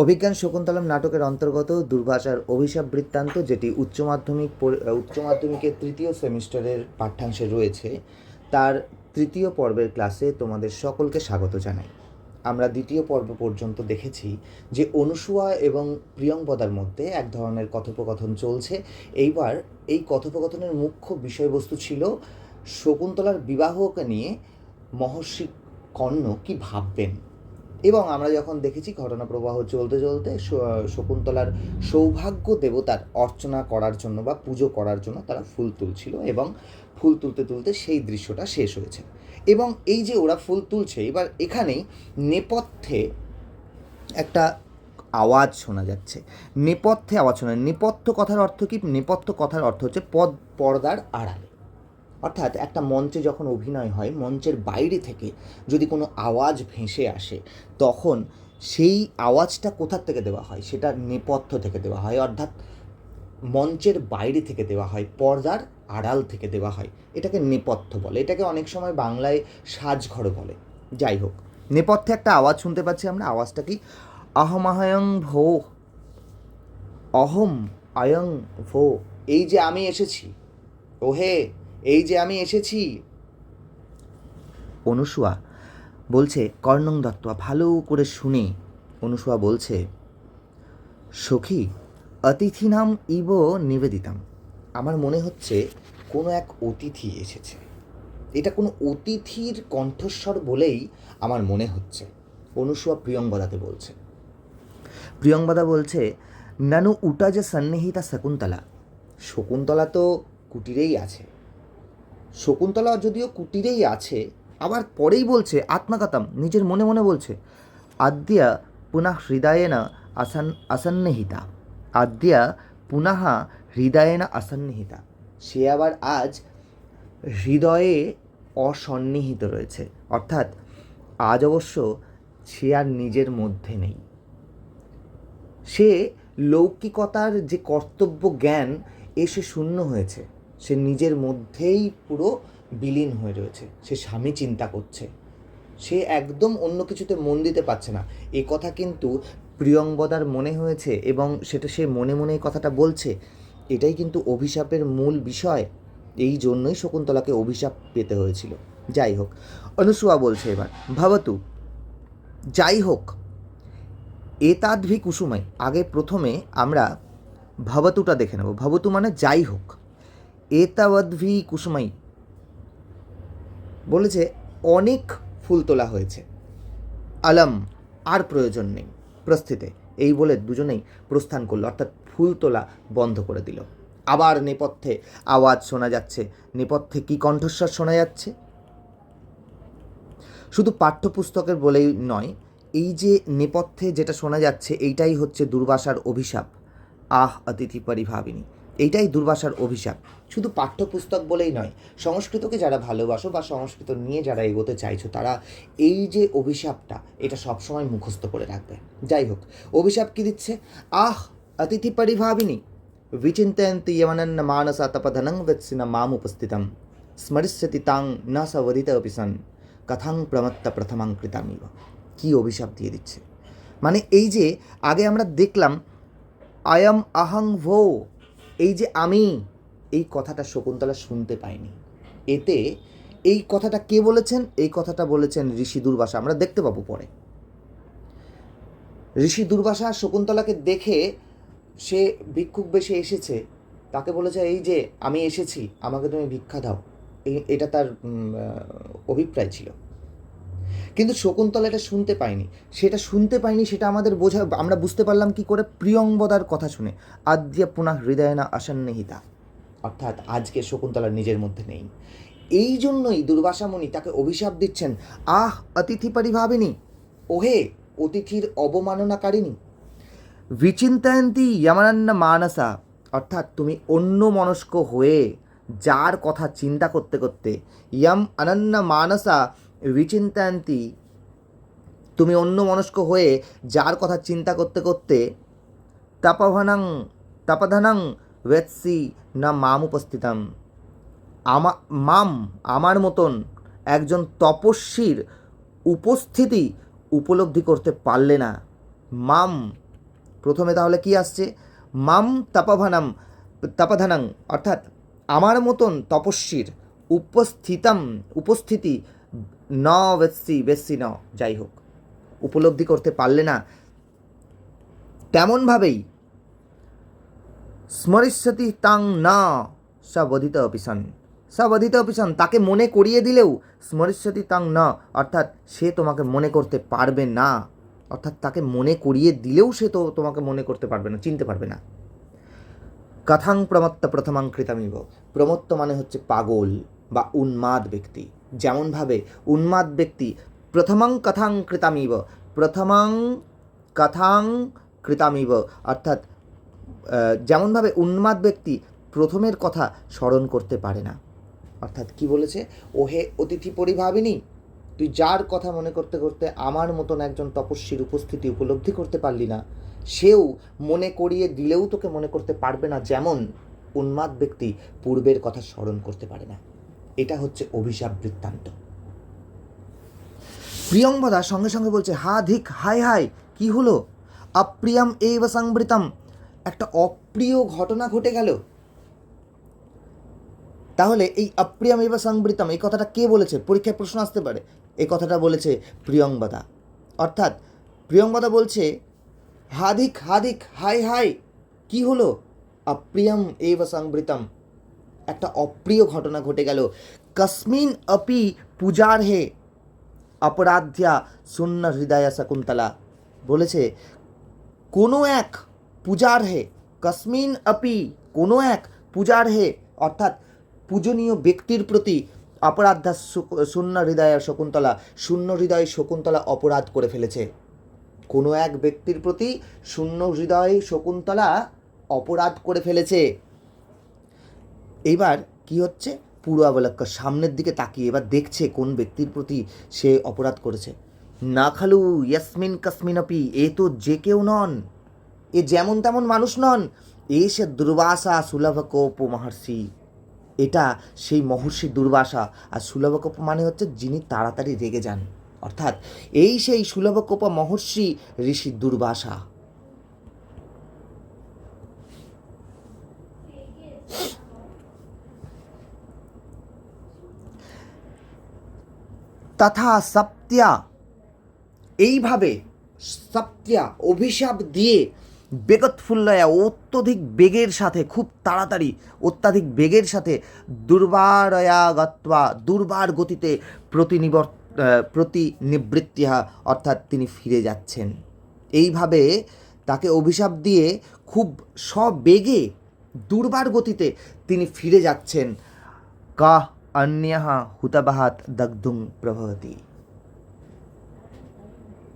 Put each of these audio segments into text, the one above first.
অভিজ্ঞান শকুন্তলম নাটকের অন্তর্গত দুর্ভাষার অভিশাপ বৃত্তান্ত, যেটি উচ্চ মাধ্যমিক উচ্চ মাধ্যমিকের তৃতীয় সেমিস্টারের পাঠ্যাংশে রয়েছে, তার তৃতীয় পর্বের ক্লাসে তোমাদের সকলকে স্বাগত জানাই। আমরা দ্বিতীয় পর্ব পর্যন্ত দেখেছি যে অনুসুয়া এবং প্রিয়ংবদার মধ্যে এক ধরনের কথোপকথন চলছে। এইবার এই কথোপকথনের মুখ্য বিষয়বস্তু ছিল শকুন্তলার বিবাহকে নিয়ে মহর্ষি কর্ণ কি ভাববেন? এবং আমরা যখন দেখেছি ঘটনা প্রবাহ চলতে চলতে শকুন্তলার সৌভাগ্য দেবতার অর্চনা করার জন্য বা পুজো করার জন্য তারা ফুল তুলছিল এবং ফুল তুলতে তুলতে সেই দৃশ্যটা শেষ হয়েছে। এবং এই যে ওরা ফুল তুলছে, এবার এখানেই নেপথ্যে একটা আওয়াজ শোনা যাচ্ছে। নেপথ্যে আওয়াজ শোনা নেপথ্য কথার অর্থ কি? নেপথ্য কথার অর্থ হচ্ছে পদ, পর্দার আড়ালে। অর্থাৎ একটা মঞ্চে যখন অভিনয় হয়, মঞ্চের বাইরে থেকে যদি কোনো আওয়াজ ভেসে আসে, তখন সেই আওয়াজটা কোথার থেকে দেওয়া হয়? সেটা নেপথ্য থেকে দেওয়া হয়। অর্থাৎ মঞ্চের বাইরে থেকে দেওয়া হয়, পর্দার আড়াল থেকে দেওয়া হয়। এটাকে নেপথ্য বলে। এটাকে অনেক সময় বাংলায় সাজঘর বলে। যাই হোক, নেপথ্যে একটা আওয়াজ শুনতে পাচ্ছি আমরা। আওয়াজটা কি? অহমাহয়ং ভো, অহম অয়ং ভো। এই যে আমি এসেছি, ওহে এই যে আমি এসেছি। অনুসুয়া বলছে, কর্ণং দত্ত, ভালো করে শুনে। অনুসুয়া বলছে, সখী, অতিথিনাম ইব নিবেদিতাম। আমার মনে হচ্ছে কোনো এক অতিথি এসেছে। এটা কোনো অতিথির কণ্ঠস্বর বলেই আমার মনে হচ্ছে। অনুসুয়া প্রিয়ংবদাকে বলছে। প্রিয়ংবদা বলছে, নানু উটা যে সন্নিহিতা শকুন্তলা। শকুন্তলা তো কুটিরেই আছে। শকুন্তলা যদিও কুটিরেই আছে, আবার পরেই বলছে আত্মকথম নিজের মনে মনে বলছে, আদ্যা পুনঃ হৃদয়েন আসান, আসন্নিহিতা আদ্যা পুনঃ হৃদয়েন আসন্নিহিতা সে আবার আজ হৃদয়ে অসন্নিহিত রয়েছে, অর্থাৎ আজ অবশ্য সে আর নিজের মধ্যে নেই। সে লৌকিকতার যে কর্তব্য জ্ঞান এসে শূন্য হয়েছে। সে নিজের মধ্যেই পুরো বিলীন হয়ে রয়েছে। সে স্বামী চিন্তা করছে। সে একদম অন্য কিছুতে মন দিতে পারছে না। এ কথা কিন্তু প্রিয়ঙ্গদার মনে হয়েছে এবং সেটা সে মনে মনে এই কথাটা বলছে। এটাই কিন্তু অভিশাপের মূল বিষয়। এই জন্যই শকুন্তলাকে অভিশাপ পেতে হয়েছিল। যাই হোক, অনুসুয়া বলছে এবার, ভাবতু, যাই হোক এতাদ্ভি কুসুমাই আগে প্রথমে আমরা ভবতুটা দেখে নেব। ভাবতু মানে যাই হোক। এতাবদ্ভি কুসুমাই। বলেছে, অনেক ফুল তোলা হয়েছে। আলম, আর প্রয়োজন নেই। প্রস্থিতে, এই বলে দুজনেই প্রস্থান করল, অর্থাৎ ফুল তোলা বন্ধ করে দিল। আবার নেপথ্যে আওয়াজ শোনা যাচ্ছে। নেপথ্যে কি কণ্ঠস্বর শোনা যাচ্ছে? শুধু পাঠ্যপুস্তকের বলেই নয়, এই যে নেপথ্যে যেটা শোনা যাচ্ছে, এইটাই হচ্ছে দুর্বাসার অভিশাপ। আহ, অতিথি পরিভাবিনী এইটাই দুর্বাসার অভিশাপ শুধু পাঠ্যপুস্তক বলেই নয় সংস্কৃতকে যারা ভালোবাসো বা সংস্কৃত নিয়ে যারা এগোতে চাইছো তারা এই যে অভিশাপটা এটা সবসময় মুখস্থ করে রাখবে যাই হোক অভিশাপ কি দিচ্ছে আহ অতিথি পরিভাবিনী विचिन्तयन्ति यमनन्न मानसा तपधनं वेत्सिन मामुपस्थितं স্মরিষ্যতি তাং না সবরিত অপি সন কথাং প্রমত্ত প্রথমাং কৃতামিব কি অভিশাপ দিয়ে দিচ্ছে মানে এই যে আগে আমরা দেখলাম আয়াম আহং ভো এই যে আমি এই কথাটা শকুন্তলা শুনতে পাইনি এতে এই কথাটা কে বলেছেন? এই কথাটা বলেছেন ঋষি দুর্বাসা। আমরা দেখতে পাবো পরে। ঋষি দুর্বাসা শকুন্তলাকে দেখে সে ভিক্ষুক বেশে এসেছে। তাকে বলেছে, এই যে আমি এসেছি, আমাকে তুমি ভিক্ষা দাও। এটা তার অভিপ্রায় ছিল। কিন্তু শকুন্তলা এটা শুনতে পায়নি সেটা শুনতে পায়নি সেটা আমাদের বোঝা, আমরা বুঝতে পারলাম কি করে প্রিয়ংবদার কথা শুনে। আদ্যা পুনঃ হৃদয়না আসন্নিহিতা। অর্থাৎ আজকে শকুন্তলা নিজের মধ্যে নেই। এই জন্যই দুর্বাসামণি তাকে অভিশাপ দিচ্ছেন, আহ, অতিথি পরিভাবিনী, ওহে, অতিথির অবমাননাকারিণী। বিচিন্তায়ন্তী ইয়ামানান্ন মানসা। অর্থাৎ তুমি অন্য মনস্ক হয়ে যার কথা চিন্তা করতে করতে, ইয়াম অনন্য মানসা বিচিন্তায়ন্তী তুমি অন্য মনস্ক হয়ে যার কথা চিন্তা করতে করতে তাপভানাং, তাপধানাং ওয়েৎসি না মাম উপস্থিতাম। আমা, মাম আমার মতন একজন তপস্বীর উপস্থিতি উপলব্ধি করতে পারলে না। মাম, প্রথমে তাহলে কি আসছে? মাম তাপভানাম, তাপাধানাং, অর্থাৎ আমার মতন তপস্বীর উপস্থিতম, উপস্থিতি ন বেসি বেসি ন, যাই হোক। উপলব্ধি করতে পারলে না, তেমনভাবেই স্মরিষ্যতি তাং না, সবধিত অপিসন সবধিত অপিসন তাকে মনে করিয়ে দিলেও স্মরিষ্যতি তাং না, অর্থাৎ সে তোমাকে মনে করতে পারবে না। অর্থাৎ তাকে মনে করিয়ে দিলেও সে তো তোমাকে মনে করতে পারবে না, চিনতে পারবে না। কথাং প্রমত্ত প্রথমাং কৃতামিব প্রমত্ত মানে হচ্ছে পাগল বা উন্মাদ ব্যক্তি। যেমনভাবে উন্মাদ ব্যক্তি প্রথমাং কথাং কৃতামিব, প্রথমাং কথাং কৃতামিব, অর্থাৎ যেমনভাবে উন্মাদ ব্যক্তি প্রথমের কথা স্মরণ করতে পারে না। অর্থাৎ কি বলেছে? ওহে অতিথি পরিভাবিনী, তুই যার কথা মনে করতে করতে আমার মতন একজন তপস্বীর উপস্থিতি উপলব্ধি করতে পারলি না, সেও মনে করিয়ে দিলেও তোকে মনে করতে পারবে না, যেমন উন্মাদ ব্যক্তি পূর্বের কথা স্মরণ করতে পারে না। এটা হচ্ছে অভিশাপ বৃত্তান্ত। প্রিয়ংবদা সঙ্গে সঙ্গে বলছে, হা, ধিক, হাই হাই, কি হলো? অপ্রিয়ম এইব সংবৃতম। একটা অপ্রিয় ঘটনা ঘটে গেল। তাহলে এই অপ্রিয়ম এব সংবৃতম, এই কথাটা কে বলেছে? পরীক্ষায় প্রশ্ন আসতে পারে। এই কথাটা বলেছে প্রিয়ংবদা অর্থাৎ প্রিয়ংবদা বলছে হাদিক হাদিক হাই হাই, কি হলো? অপ্রিয়ম এব সংবৃতম। একটা অপ্রিয় ঘটনা ঘটে গেল। কসমিন অপি পূজার হে, অপরাধ্যা শূন্য হৃদয়া শকুন্তলা বলেছে, কোনো এক পূজার হে, কসমিন অপি কোনো এক পূজার হে, অর্থাৎ পূজনীয় ব্যক্তির প্রতি অপরাধা শু- শূন্য হৃদয়া শকুন্তলা শূন্য হৃদয় শকুন্তলা অপরাধ করে ফেলেছে। কোনো এক ব্যক্তির প্রতি শূন্য হৃদয় শকুন্তলা অপরাধ করে ফেলেছে। এইবার কি হচ্ছে? পুরো পূর্বাবলক্ষ সামনের দিকে তাকিয়ে এবার দেখছে কোন ব্যক্তির প্রতি সে অপরাধ করেছে। না খালু, ইয়াসমিন কাসমিনপি এ তো যে কেউ নন। এ যেমন তেমন মানুষ নন। এ সে দুর্বাসা সুলভকোপ মহর্ষি। এটা সেই মহর্ষি দুর্বাসা। আর সুলভকোপ মানে হচ্ছে যিনি তাড়াতাড়ি রেগে যান। অর্থাৎ এই সেই সুলভকোপ মহর্ষি ঋষি দুর্বাসা। তথা সপ্তিয়া। এইভাবে সপ্তিয়া অভিশাপ দিয়ে বেগৎফুল্লয়া অত্যধিক বেগের সাথে, খুব তাড়াতাড়ি অত্যাধিক বেগের সাথে দুর্বারয়া গত্বা দুর্বার গতিতে প্রতিনিবর প্রতিনিবৃত্তিহা অর্থাৎ তিনি ফিরে যাচ্ছেন। এইভাবে তাকে অভিশাপ দিয়ে খুব সবেগে দুর্বার গতিতে তিনি ফিরে যাচ্ছেন। কা অন্যः হুতাবাহাত দগ্ধুং প্রভবতি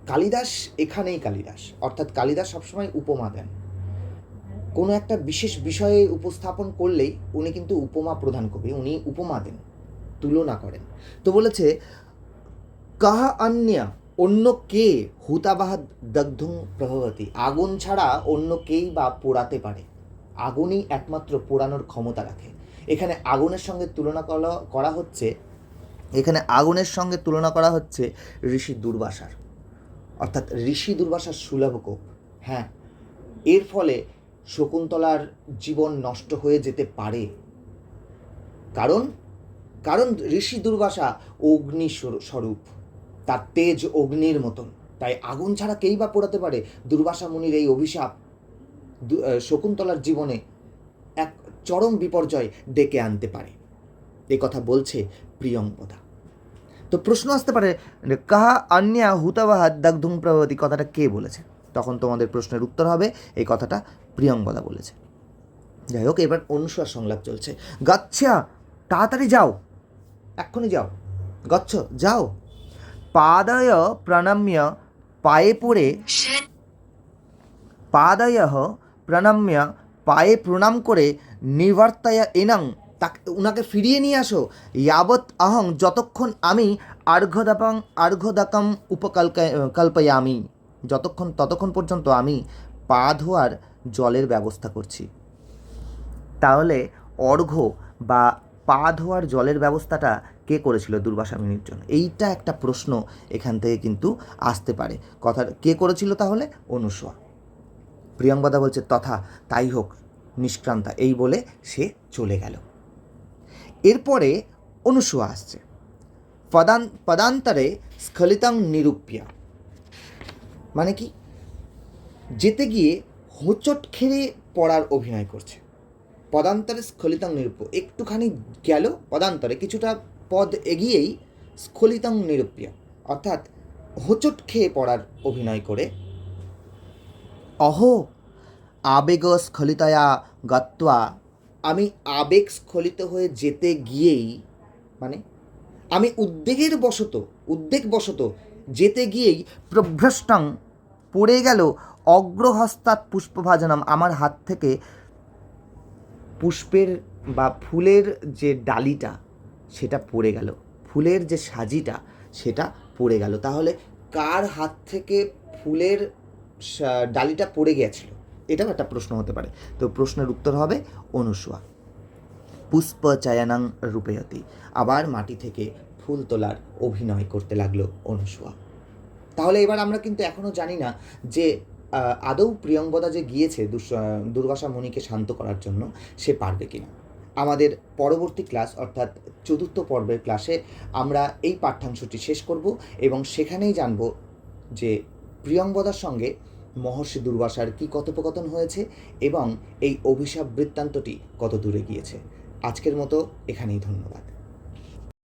কালিদাস এখানেই কালিদাস, অর্থাৎ কালিদাস সবসময় উপমা দেন। কোনো একটা বিশেষ বিষয়ে উপস্থাপন করলেই উনি কিন্তু উপমা প্রদান কবি উনি উপমা দেন, তুলনা করেন। তো বলেছে, কাহা অন্য অন্য কে হুতাবাহাত দগ্ধুং প্রভবতী? আগুন ছাড়া অন্য কেই বা পোড়াতে পারে। আগুনই একমাত্র পোড়ানোর ক্ষমতা রাখে। এখানে আগুনের সঙ্গে তুলনা করা- করা হচ্ছে, এখানে আগুনের সঙ্গে তুলনা করা হচ্ছে ঋষি দুর্বাসার। অর্থাৎ ঋষি দুর্বাসার সুলভকোপ হ্যাঁ এর ফলে শকুন্তলার জীবন নষ্ট হয়ে যেতে পারে। কারণ কারণ ঋষি দুর্বাসা অগ্নি স্বরূপ তার তেজ অগ্নির মতন। তাই আগুন ছাড়া কেই বা পোড়াতে পারে দুর্বাসা মুনির এই অভিশাপ? শকুন্তলার জীবনে চরম বিপর্যয় ডেকে আনতে পারে। এই কথা বলছে প্রিয়ঙ্কদা তো প্রশ্ন আসতে পারে কাহা অন্যা হুতাবাহ দগ্ধুম প্রভৃতি কথাটা কে বলেছে? তখন তোমাদের প্রশ্নের উত্তর হবে এই কথাটা প্রিয়ঙ্কদা বলেছে। যাই হোক এবার অনুস্বার সংলাপ চলছে। গচ্ছা তাড়াতাড়ি যাও। এক্ষুনি যাও। গচ্ছ যাও। পাদয় প্রণম্য পায়ে পড়ে পাদয় প্রণম্য পায়ে প্রণাম করে নিবর্তায়া এনাং, তাকে উনাকে ফিরিয়ে নিয়ে আসো। ইয়াবৎ আহং, যতক্ষণ আমি আর্ঘদাপাং, আর্ঘদাকাম উপকল্প কল্পয়ামি, যতক্ষণ, ততক্ষণ পর্যন্ত আমি পা ধোয়ার জলের ব্যবস্থা করছি। তাহলে অর্ঘ্য বা পা ধোয়ার জলের ব্যবস্থাটা কে করেছিল দুর্বাসা মুনির জন্য? এইটা একটা প্রশ্ন এখান থেকে কিন্তু আসতে পারে। কথা কে করেছিল তাহলে? অনুসোয়া। প্রিয়ঙ্বদা বলছে, তথা তাই হোক, নিষ্ক্রান্তা। এই বলে সে চলে গেল। এরপরে অনুসোয়া আসছে। পদান, পদান্তরে স্খলিতাং নিরূপ্য। মানে কি? যেতে গিয়ে হোঁচট খেয়ে পড়ার অভিনয় করছে। পদান্তরে স্খলিতাং নিরূপ্য। একটুখানি গেল পদান্তরে, কিছুটা পদ এগিয়েই স্খলিতাং নিরূপ্য। অর্থাৎ হোঁচট খেয়ে পড়ার অভিনয় করে অহো আবেগ স্খলিতয়া গত্বা। আমি আবেগ স্খলিত হয়ে যেতে গিয়েই মানে আমি উদ্বেগের বশত, উদ্বেগ বশত যেতে গিয়েই প্রভ্রষ্টং পড়ে গেল অগ্রহস্তাৎ পুষ্পভাজনম আমার হাত থেকে পুষ্পের বা ফুলের যে ডালিটা, সেটা পড়ে গেল। ফুলের যে সাজিটা, সেটা পড়ে গেল। তাহলে কার হাত থেকে ফুলের ডালিটা পড়ে গিয়েছিল। এটাও একটা প্রশ্ন হতে পারে। তো প্রশ্নের উত্তর হবে অনুসুয়া। পুষ্প চায়ানাং রূপেয়তি। আবার মাটি থেকে ফুল তোলার অভিনয় করতে লাগল অনুসুয়া। তাহলে এবার আমরা কিন্তু এখনও জানি না যে আদৌ প্রিয়ঙ্বদা যে গিয়েছে দুর্বাসা মুনিকে শান্ত করার জন্য, সে পারবে কিনা? আমাদের পরবর্তী ক্লাস, অর্থাৎ চতুর্থ পর্বের ক্লাসে আমরা এই পাঠ্যাংশটি শেষ করব এবং সেখানেই জানব যে প্রিয়ঙ্বদার সঙ্গে মহর্ষি দুর্বাসার কী কথোপকথন হয়েছে এবং এই অভিশাপ বৃত্তান্তটি কত দূরে গিয়েছে? আজকের মতো এখানেই ধন্যবাদ।